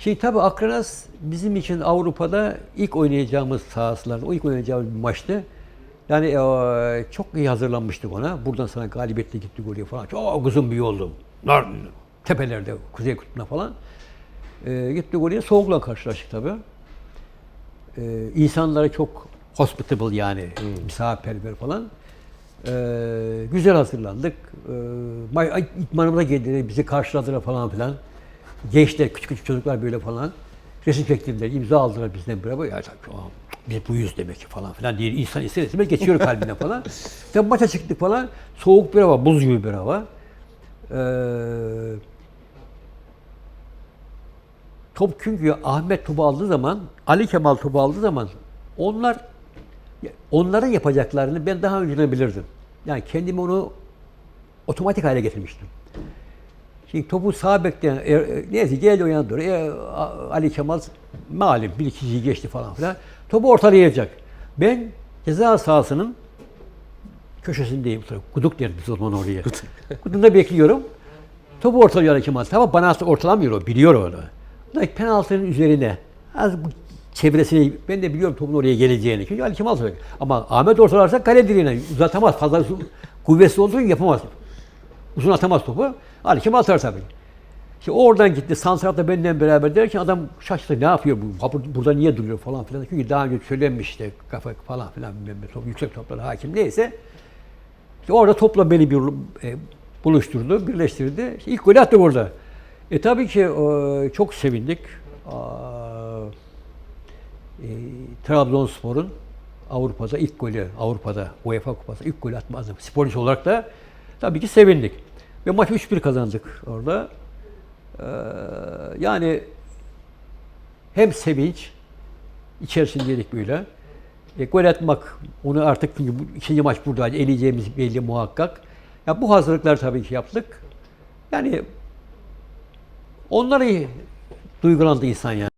Şimdi tabii Akranas bizim için Avrupa'da ilk oynayacağımız sahasılar, o ilk oynayacağımız bir maçtı. Yani eee, çok iyi hazırlanmıştık ona. Buradan sana galibiyetle gittik oraya falan. Çok uzun bir yoldu. Tepelerde, Kuzey Kutbu'na falan. Eee gittik oraya. Soğukla karşılaştık tabii. Eee insanları çok hospitable yani, misafirperver falan. Eee, güzel hazırlandık. Ay- idmanımıza geldiler, bizi karşıladılar falan filan. Gençler, küçük küçük çocuklar böyle falan. Resim çektirdiler, imza aldılar bizden beraber. Ya biz buyuz demek ki falan filan diye insan ister istemez geçiyor kalbine falan. Tabii maça çıktık falan. Soğuk bir hava, buz gibi bir hava. Eee top çünkü Ahmet topu aldığı zaman, Ali Kemal topu aldığı zaman onlar onların yapacaklarını ben daha önceden bilirdim. Yani kendimi onu otomatik hale getirmiştim. Şimdi topu sağ bekten, e, e, neyse geldi o yana doğru. E, A- Ali Kemal malum bir kişiyi geçti falan filan. Topu ortalayacak. Ben ceza sahasının köşesindeyim. Guduk deriz biz o zaman oraya. Guduk'ta bekliyorum. Topu ortalıyor Ali Kemal. Tamam bana aslında ortalamıyor o. Biliyor onu. Da penaltının üzerine az bu çevresini ben de biliyorum topun oraya geleceğini. Çünkü Ali Kemal söylüyor. Ama Ahmet ortalarsa kale direğine uzatamaz. Fazla kuvvetli olduğu için yapamaz. Uzun atamaz topu. Ali Kemal atar tabii. İşte oradan gitti. Santraf da benden beraber derken adam şaşırdı. Ne yapıyor bu? Burada niye duruyor falan filan. Çünkü daha önce söylenmiş işte kafa falan filan. Top, yüksek toplara hakim neyse. İşte orada topla beni bir e, buluşturdu, birleştirdi. İşte ilk golü attı orada. E tabii ki e, çok sevindik. E, Trabzonspor'un Avrupa'da ilk golü, Avrupa'da UEFA Kupası ilk golü atmazdı. Sporcu olarak da tabii ki sevindik. Ve maçı 3-1 kazandık orada. Ee, yani hem sevinç içerisindeydik böyle. E, gol atmak, onu artık çünkü ikinci maç burada eleyeceğimiz belli muhakkak. Ya bu hazırlıklar tabii ki yaptık. Yani onları duygulandı insan yani.